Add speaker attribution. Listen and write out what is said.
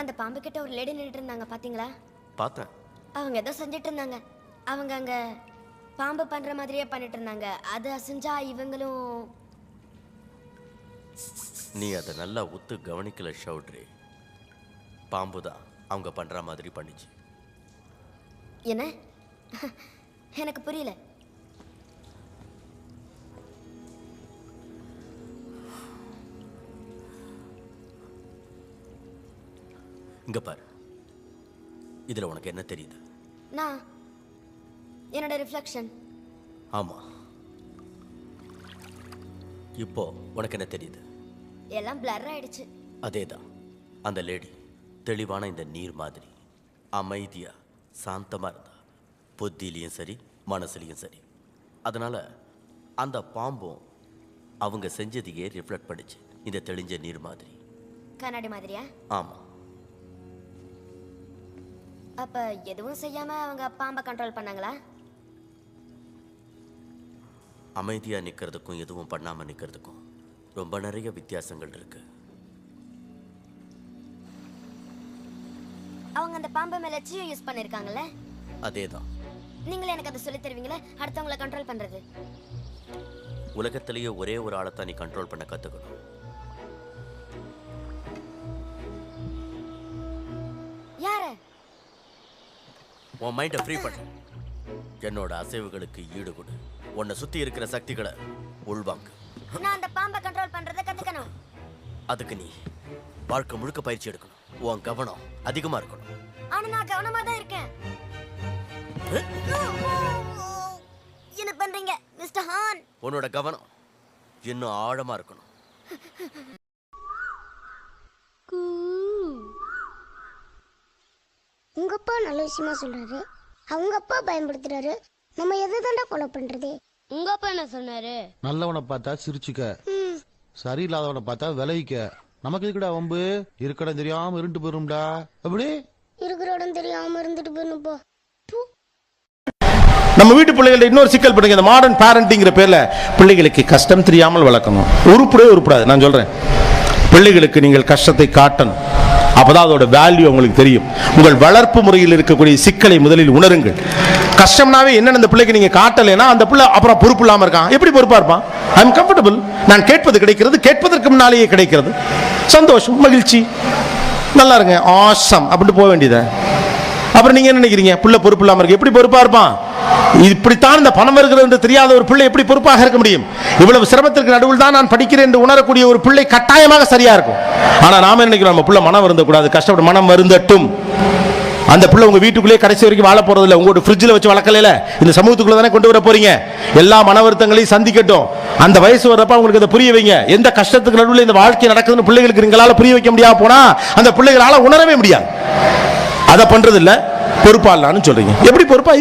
Speaker 1: அந்த பாம்பு கிட்ட ஒரு லேடி நின்றுட்டு இருந்தாங்க பாத்தீங்களா?
Speaker 2: பார்த்தேன்.
Speaker 1: அவங்க ஏதோ செஞ்சுட்டு இருந்தாங்க. அவங்க அங்க பாம்பு பண்ற மாதிரியே பண்ணிட்டு இருந்தாங்க. அது அசைஞ்சா இவங்களும்
Speaker 2: நீ அதை நல்லா உத்து கவனிக்கல ஷவுட்ரி பாம்பு தான் அவங்க பண்ற மாதிரி பண்ணிச்சு.
Speaker 1: என்ன? எனக்கு புரியல.
Speaker 2: இங்க பாரு. இதுல உனக்கு என்ன தெரியுது?
Speaker 1: நான் என்னோட ரிஃப்ளெக்ஷன்
Speaker 2: ஆமா. இப்போ உனக்கு என்ன தெரியுது?
Speaker 1: எல்லாம் பிளர் ஆயிடுச்சு.
Speaker 2: அதேதான். அந்த லேடி தெளிவான இந்த நீர் மாதிரி அமைதியா சாந்தமா இருந்தா புத்திலையும் சரி மனசுலையும் சரி. அதனால அந்த பாம்பும் அவங்க செஞ்சதையே ரிஃப்ளெக்ட் பண்ணுச்சு. இந்த தெளிஞ்ச நீர் மாதிரி.
Speaker 1: கண்ணாடி மாதிரியா?
Speaker 2: ஆமா.
Speaker 1: அப்ப எதுவும் செய்யாம அவங்க பாம்பை கண்ட்ரோல் பண்ணாங்களா?
Speaker 2: அமைதியா நிக்கிறதுக்கும் எதுவும் பண்ணாம நிக்கிறதுக்கும் ரொம்ப நிறைய வித்தியாசங்கள் இருக்கு.
Speaker 1: அவங்க அந்த பாம்பு மேல லட்சியம் யூஸ் பண்ணிருக்காங்கல்ல?
Speaker 2: அதேதான்.
Speaker 1: நீங்களே எனக்கு அதை சொல்லி தருவீங்களா? அடுத்தவங்கள கண்ட்ரோல் பண்றது.
Speaker 2: உலகத்திலேயே ஒரே ஒரு ஆளை தான் நீ கண்ட்ரோல் பண்ண கத்துக்கணும். உன் மைண்டை ஃப்ரீ பண்ணு. என்னோட அசைவுகளுக்கு ஈடு கொடு உன்னை சுத்தி இருக்கிற சக்திகளை உள்வாங்கு.
Speaker 1: நான் அந்த பாம்பை கண்ட்ரோல் பண்றதை கத்துக்கணும்.
Speaker 2: அதுக்கு நீ வாழ்க்கை முழுக்க பயிற்சி எடுக்கணும். உன் கவனம் அதிகமா இருக்கணும்.
Speaker 1: ஆனா நான் கவனமா தான் இருக்கேன். என்ன பண்றீங்க மிஸ்டர் ஹான்?
Speaker 2: உன்னோட கவனம் இன்னும் ஆழமா இருக்கணும்.
Speaker 3: உங்க அப்பா நல்ல விஷயமா சொல்றாரு? அவங்க அப்பா பயன்படுத்துறாரு. நம்ம எதை தாண்டா ஃபாலோ பண்றது?
Speaker 4: உங்க அப்பா என்ன சொன்னாரு?
Speaker 5: நல்லவனை பார்த்தா சிரிச்சுக்க. சரியில்லாதவனை பார்த்தா விலகிக்க நமக்கு எதுக்குடா வம்பு? இருக்கடம் தெரியாம இருண்டு போயிரும்டா. அப்படி
Speaker 3: இருக்கிற இடம் தெரியாம இருந்துட்டு போயிடணும் போ.
Speaker 5: நம்ம வீட்டு பிள்ளைகள்ட்ட இன்னொரு சிக்கல் பண்ணுங்க. இந்த மாடர்ன் பேரண்டிங்கிற பேர்ல பிள்ளைகளுக்கு கஷ்டம் தெரியாமல் வளர்க்கணும். உருப்படவே உருப்படாது. நான் சொல்றேன். பிள்ளைகளுக்கு நீங்கள் கஷ்டத்தை காட்டணும். அப்பதான் அதோட வேல்யூ உங்களுக்கு தெரியும். உங்கள் வளர்ப்பு முறையில் இருக்கக்கூடிய சிக்கலை முதலில் உணருங்கள். கஷ்டம்னாவே என்னென்ன அந்த பிள்ளைக்கு நீங்க காட்டலைன்னா அந்த பிள்ளை அப்புறம் பொறுப்பு இல்லாம இருக்கான். எப்படி பொறுப்பா இருப்பான்? ஐ எம் கம்ஃபர்டபுள் நான் கேட்பது கிடைக்கிறது கேட்பதற்கு முன்னாலேயே கிடைக்கிறது. சந்தோஷம் மகிழ்ச்சி. நல்லா இருங்க. ஆசம் அப்படின்ட்டு போக வேண்டியதை? அப்புறம் நீங்க என்ன நினைக்கிறீங்க? பிள்ளை பொறுப்பு இல்லாம இருக்கு. எப்படி பொறுப்பா இருப்பான்? இப்படித்தான் இந்த பணம் வருகிறது என்று தெரியாத ஒரு பிள்ளை எப்படி பொறுப்பாக இருக்க முடியும்? இவ்வளவு சிரமத்திற்கு நடுவில் தான் நான் படிக்கிறேன் என்று உணரக்கூடிய ஒரு பிள்ளை கட்டாயமாக சரியா இருக்கும். ஆனா நாம நினைக்கிறோம்? நம்ம பிள்ளை மனம் வருந்தக்கூடாது கஷ்டப்பட்டு மனம் வருந்தட்டும். அந்த பிள்ளை உங்க வீட்டுக்குள்ளே கடைசி வரைக்கும் வாழ போறது இல்ல உங்களோட ஃப்ரிட்ஜில் வச்சு வளர்க்கல இந்த சமூகத்துக்குள்ள தானே கொண்டு வர போறீங்க? எல்லா மன வருத்தங்களையும் சந்திக்கட்டும். அந்த வயசு வரப்ப அவங்களுக்கு அதை புரிய வைங்க. எந்த கஷ்டத்துக்கு நடுவில் இந்த வாழ்க்கை நடக்குதுன்னு பிள்ளைகளுக்கு எங்களால் புரிய வைக்க முடியாது போனா அந்த பிள்ளைகளால் உணரவே முடியாது. அதை பண்றது இல்ல பொறுப்பா சொல்றீங்க. எப்படி பொறுப்பா